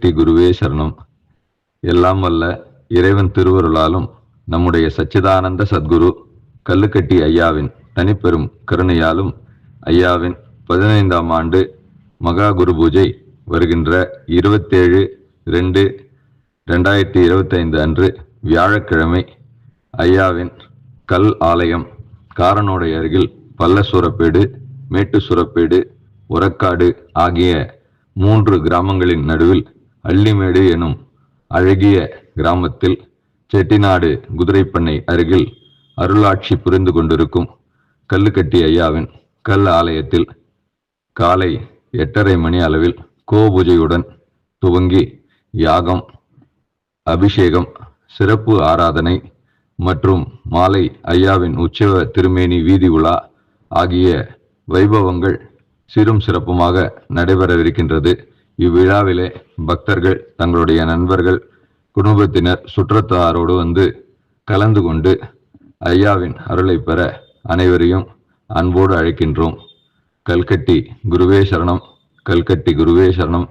ஸ்ரீ குருவே சரணம். எல்லாம் வல்ல இறைவன் திருவருளாலும் நம்முடைய சச்சிதானந்த சத்குரு கல்லுக்கட்டி ஐயாவின் தனிப்பெரும் கருணையாலும் ஐயாவின் பதினைந்தாம் ஆண்டு மகா குரு பூஜை வருகின்ற இருபத்தேழு ரெண்டு ரெண்டாயிரத்தி இருபத்தைந்து அன்று வியாழக்கிழமை ஐயாவின் கல் ஆலயம் காரனோடை அருகில் பள்ளசுரப்பேடு மேட்டு சுரப்பேடு உரக்காடு ஆகிய மூன்று கிராமங்களின் நடுவில் அள்ளிமேடு எனும் அழகிய கிராமத்தில் செட்டிநாடு குதிரைப்பண்ணை அருகில் அருளாட்சி புரிந்து கொண்டிருக்கும் கல்லுக்கட்டி ஐயாவின் கல் ஆலயத்தில் காலை எட்டரை மணி அளவில் கோபூஜையுடன் துவங்கி யாகம் அபிஷேகம் சிறப்பு ஆராதனை மற்றும் மாலை ஐயாவின் உற்சவ திருமேனி வீதி உலா ஆகிய வைபவங்கள் சிறும் சிறப்புமாக நடைபெறவிருக்கின்றது. இவ்விழாவிலே பக்தர்கள் தங்களுடைய நண்பர்கள் குடும்பத்தினர் சுற்றத்தாரோடு வந்து கலந்து கொண்டு ஐயாவின் அருளை பெற அனைவரையும் அன்போடு அழைக்கின்றோம். கல்கட்டி குருவே சரணம். கல்கட்டி குருவே சரணம்.